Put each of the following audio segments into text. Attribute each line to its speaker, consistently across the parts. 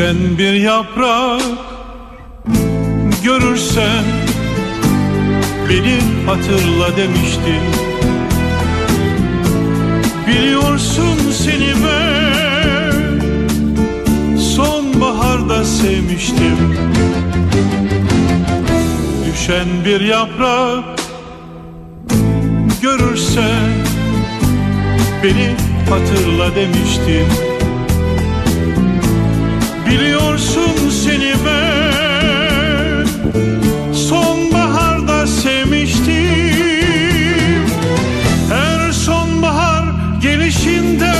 Speaker 1: Düşen bir yaprak görürsen Beni hatırla demiştim Biliyorsun seni ben Sonbaharda sevmiştim. Düşen bir yaprak görürsen Beni hatırla demiştim Biliyorsun seni ben. Sonbaharda sevmiştim. Her sonbahar gelişinde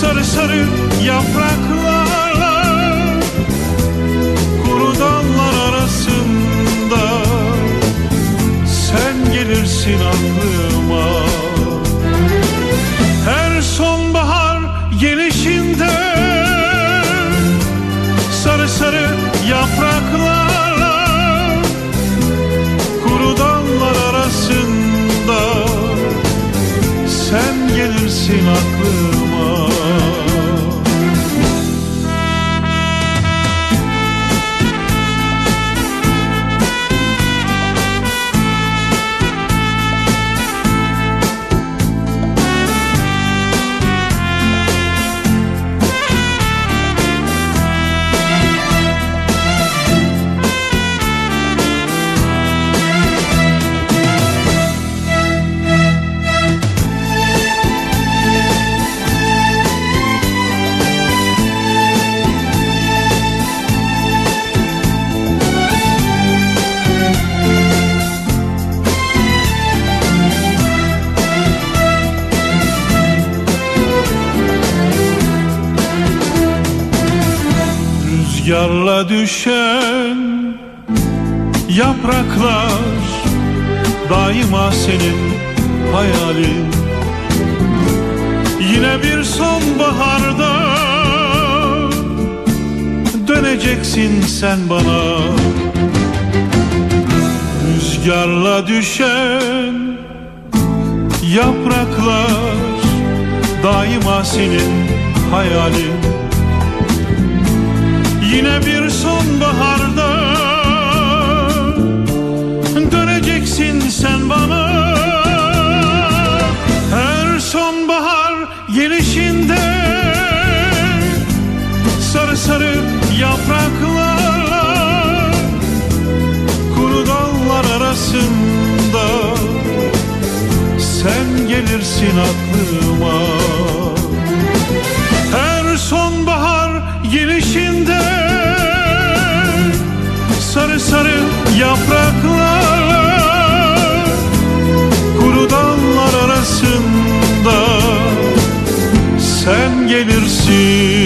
Speaker 1: Sarı sarı yapraklarla gelirsin aklıma Rüzgarla düşen yapraklar Daima senin hayalin. Yine bir sonbaharda Döneceksin sen bana. Rüzgarla düşen yapraklar Daima senin hayalin Yine bir sonbaharda Döneceksin sen bana. Her sonbahar gelişinde Sarı sarı yapraklarla Kuru dallar arasında Sen gelirsin aklıma gelirsin